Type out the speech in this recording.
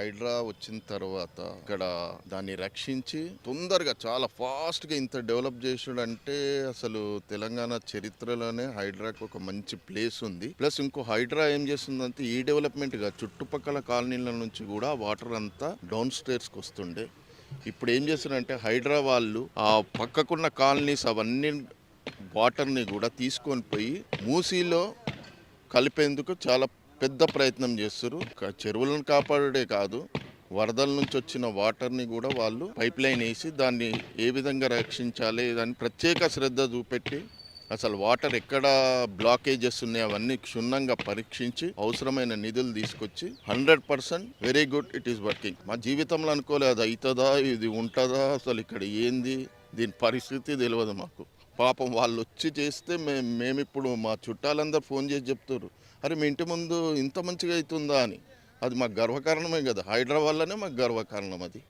హైడ్రా వచ్చిన తర్వాత ఇక్కడ దాన్ని రక్షించి తొందరగా చాలా ఫాస్ట్గా ఇంత డెవలప్ చేసాడంటే అసలు తెలంగాణ చరిత్రలోనే హైడ్రాకి ఒక మంచి ప్లేస్ ఉంది. ప్లస్ ఇంకో హైడ్రా ఏం చేస్తుందంటే ఈ డెవలప్మెంట్గా చుట్టుపక్కల కాలనీల నుంచి కూడా వాటర్ అంతా డౌన్ స్టేర్స్కి వస్తుండే. ఇప్పుడు ఏం చేస్తున్నారంటే హైడ్రా వాళ్ళు ఆ పక్కకున్న కాలనీస్ అవన్నీ వాటర్ని కూడా తీసుకొని పోయి మూసీలో కలిపేందుకు చాలా పెద్ద ప్రయత్నం చేస్తారు చెరువులను కాపాడే కాదు వరదల నుంచి వచ్చిన వాటర్ని కూడా వాళ్ళు పైప్ లైన్ వేసి దాన్ని ఏ విధంగా రక్షించాలి దాన్ని ప్రత్యేక శ్రద్ధ చూపెట్టి అసలు వాటర్ ఎక్కడ బ్లాకేజెస్ ఉన్నాయి అవన్నీ క్షుణ్ణంగా పరీక్షించి అవసరమైన నిధులు తీసుకొచ్చి hundred percent very good it is working. మా జీవితంలో అనుకోలేదు అది అవుతుందా ఇది ఉంటుందా అసలు ఇక్కడ ఏంది దీని పరిస్థితి తెలియదు మాకు. పాపం వాళ్ళు వచ్చి చేస్తే మేము మేమిప్పుడు మా చుట్టాలందరూ ఫోన్ చేసి చెప్తారు అరే మీ ఇంటి ముందు ఇంత మంచిగా అవుతుందా అని. అది మాకు గర్వకారణమే కదా. హైదరాబాద్లోనే మాకు గర్వకారణం అది.